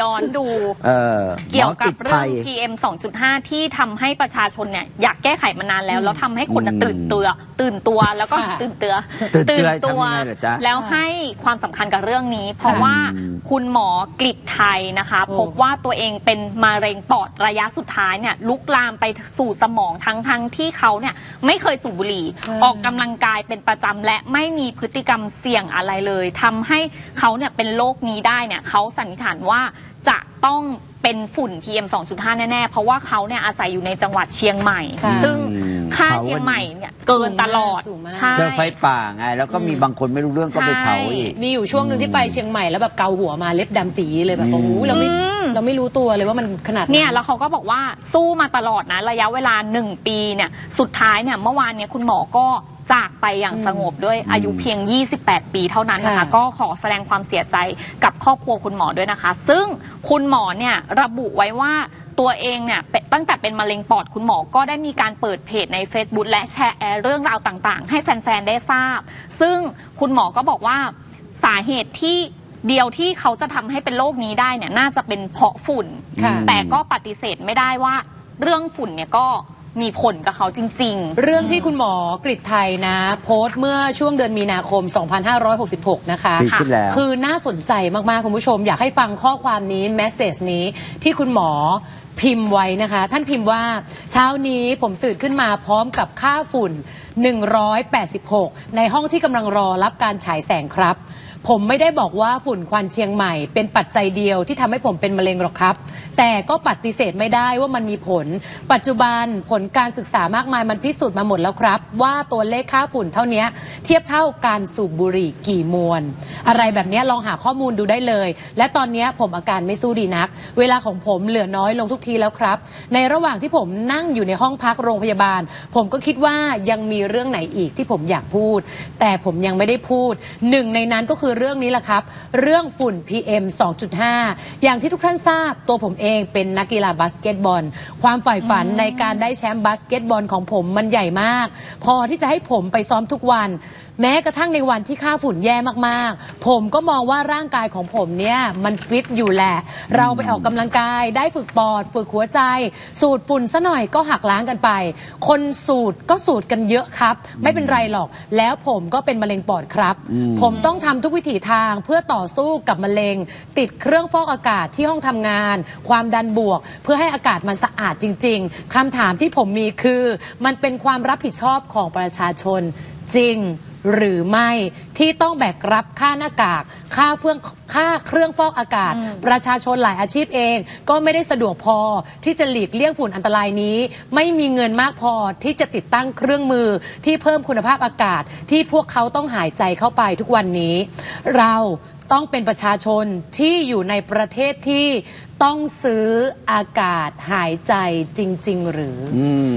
ย้อนดูเออเกี่ยวกับหมอเรื่องไทย PM 2.5 ที่ทำให้ประชาชนเนี่ยอยากแก้ไขมานานแล้ว แล้วทำให้คนน่ะอืมตื่นตัวตื่นตัวแล้วก็ค่ะตื่นเตือตื่นเตือนทำยังไงเหรอจ๊ะ แล้วให้ความสำคัญกับเรื่องนี้ เพราะค่ะว่าคุณหมอกฤษไทยนะคะโอ้พบว่าตัวเองเป็นมะเร็งปอดระยะสุดท้ายเนี่ยลุกลามไปสู่สมองทั้งทั้งที่เขาเนี่ยไม่เคยสูบบุหรี่ออกกำลังกายเป็นประจำและไม่มีพฤติกรรมเสี่ยงอะไรเลยทำให้เขาเนี่ยเป็นโรคนี้ได้เนี่ยเขาสันนิษฐานว่าจะต้องเป็นฝุ่น PM 2.5 แน่ๆ เพราะว่าเขาเนี่ยอาศัยอยู่ในจังหวัดเชียงใหม่ ค่ะซึ่งค่าเผาเชียงใหม่เนี่ยเกินตลอดสูงมาก ใช่ เจอไฟป่าไง แล้วก็มีบางคนไม่รู้เรื่องก็ไปเผาอีก มีอยู่ช่วงหนึ่งที่ไปเชียงใหม่แล้วแบบเกาหัวมาเล็บดำปีเลยแบบโอ้โหเราไม่อืมเราไม่รู้ตัวเลยว่ามันขนาดเนี่ยแล้วเขาก็บอกว่าสู้มาตลอดนะ ระยะเวลา 1 ปีเนี่ยสุดท้ายเนี่ยเมื่อวานเนี่ยคุณหมอก็ จากไปอย่างสงบด้วยอายุเพียง 28 ปีเท่านั้นนะคะค่ะก็ขอแสดงความเสียใจกับครอบครัวคุณหมอด้วยนะคะ ซึ่งคุณหมอเนี่ยระบุไว้ว่าตัวเองเนี่ยเป็นตั้งแต่เป็นมะเร็งปอดคุณหมอก็ได้มีการเปิดเพจใน Facebook และแชร์เรื่องราวต่างๆ ให้แฟนๆได้ทราบ ซึ่งคุณหมอก็บอกว่าสาเหตุที่เดียวที่เขาจะทำให้เป็นโรคนี้ได้เนี่ยน่าจะเป็นเพราะฝุ่นค่ะแต่ก็ปฏิเสธไม่ได้ว่าเรื่องฝุ่นเนี่ยก็ มีผลกับเขาจริง เรื่องที่คุณหมอกฤษไทยนะ โพสต์เมื่อช่วงเดือนมีนาคม 2566 นะคะปีที่แล้ว คือน่าสนใจมาก ๆ คุณผู้ชม อยากให้ฟังข้อความนี้แมสเซจนี้ที่คุณหมอพิมพ์ไว้นะคะ ท่านพิมพ์ว่าเช้านี้ผมตื่นขึ้นมาพร้อมกับค่าฝุ่น 186 ในห้องที่กำลังรอรับการฉายแสงครับ ผมไม่ได้บอกว่าฝุ่นควันเชียงใหม่ เป็นปัจจัยเดียวที่ทำให้ผมเป็นมะเร็งหรอกครับ แต่ก็ปฏิเสธไม่ได้ว่ามันมีผล ปัจจุบันผลการศึกษามากมายมันพิสูจน์มาหมดแล้วครับ ว่าตัวเลขค่าฝุ่นเท่านี้เทียบเท่าการสูบบุหรี่กี่มวน อะไรแบบนี้ลองหาข้อมูลดูได้เลย และตอนนี้ผมอาการไม่สู้ดีนัก เวลาของผมเหลือน้อยลงทุกทีแล้วครับ ในระหว่างที่ผมนั่งอยู่ในห้องพักโรงพยาบาล ผมก็คิดว่ายังมีเรื่องไหนอีกที่ผมอยากพูด แต่ผมยังไม่ได้พูดหนึ่งในนั้นก็คือือเรื่องนี้แหละครับ เรื่องฝุ่น PM 2.5 อย่างที่ทุกท่านทราบตัวผมเองเป็นนักกีฬาบาสเกตบอล ความใฝ่ฝันในการได้แชมป์บาสเกตบอลของผมมันใหญ่มาก พอที่จะให้ผมไปซ้อมทุกวัน แม้กระทั่งในวันที่ค่าฝุ่นแย่มากๆ ผมก็มองว่าร่างกายของผมเนี่ยมันฟิตอยู่แหละ เราไปออกกำลังกาย ได้ฝึกปอด ฝึกหัวใจ สูดฝุ่นซะหน่อยก็หักล้างกันไป คนสูดก็สูดกันเยอะครับ ไม่เป็นไรหรอก แล้วผมก็เป็นมะเร็งปอดครับ ผมต้องทำทุกวิถีทางเพื่อต่อสู้กับมะเร็ง ติดเครื่องฟอกอากาศที่ห้องทำงาน ความดันบวก เพื่อให้อากาศมันสะอาดจริง ๆคำถามที่ผมมีคือ มันเป็นความรับผิดชอบของประชาชนจริง หรือไม่ที่ต้องแบกรับค่าหน้ากาก ค่าเฟื่องค่าเครื่องฟอกอากาศ ประชาชนหลายอาชีพเอง ก็ไม่ได้สะดวกพอที่จะหลีกเลี่ยงฝุ่นอันตรายนี้ ไม่มีเงินมากพอที่จะติดตั้งเครื่องมือที่เพิ่มคุณภาพอากาศ ที่พวกเขาต้องหายใจเข้าไปทุกวันนี้ เราต้องเป็นประชาชนที่อยู่ในประเทศที่ต้องซื้ออากาศหายใจจริง ๆ หรืออืม